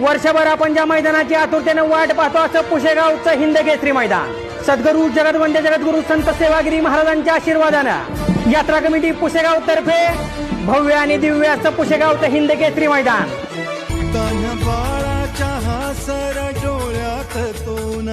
वर्षभर आपण ज्या मैदानाची आतुरतेनं वाट पाहतो असं पुशेगावचं हिंद केसरी मैदान. सद्गुरू जगदवंद्य जगद्गुरू संत सेवागिरी महाराजांच्या आशीर्वादानं यात्रा कमिटी पुशेगाव तर्फे भव्य आणि दिव्य असं पुशेगावचं हिंद केसरी मैदान.